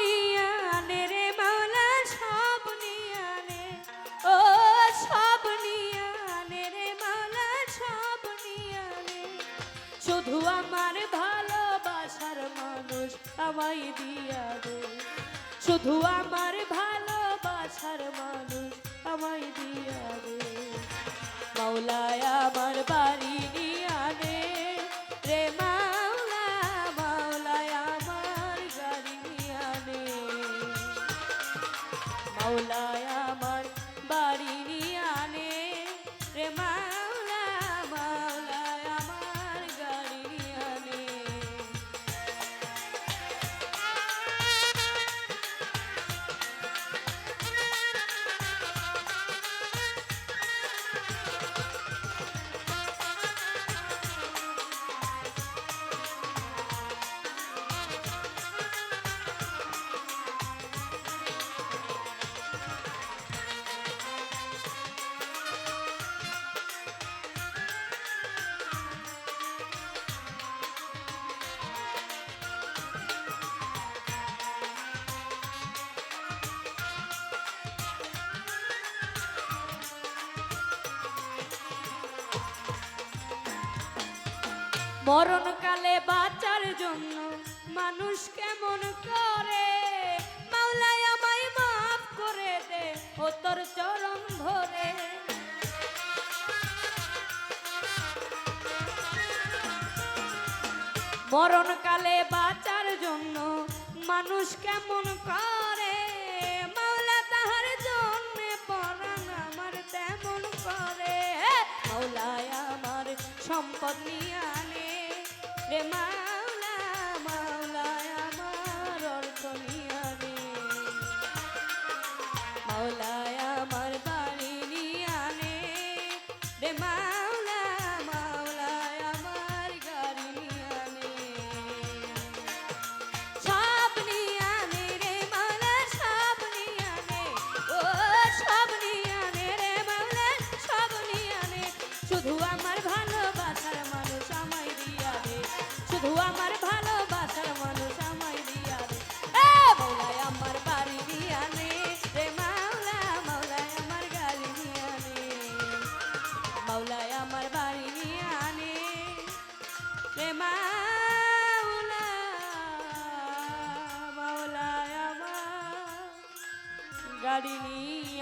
রে মাওলা রে মানুষ দিয়া শুধু আমার ভালোবাসার মানুষ আমায় দিয়া দে। মাওলায় আমার বাড়ি মাওলায় আমার বাড়ি মরণকালে বাঁচার জন্য মানুষ কেমন করে? মাওলাই আমায় মাফ করে দে, ও তোর চরণ ধরে মরণকালে বাঁচার জন্য মানুষ কেমন করে? মাওলা তাহার জন্য পরাণ আমার তেমন করে। মাওলায় আমার সম্পদ নিয়ে আনে। রে মাওলা মাওলায় আমার অর্থ নিয়ে আনে মাওলায় শুধু আমার ভালোবাসার মানুষ আমায় দিয়া দে। এ মাওলায় আমার বাড়ি নিয়ে আনে রে মাওলা মাওলায় আমার গাড়ি নিয়ে আনে মাওলায় আমার বাড়ি নিয়ে আনে রে আমার গাড়ি নিয়ে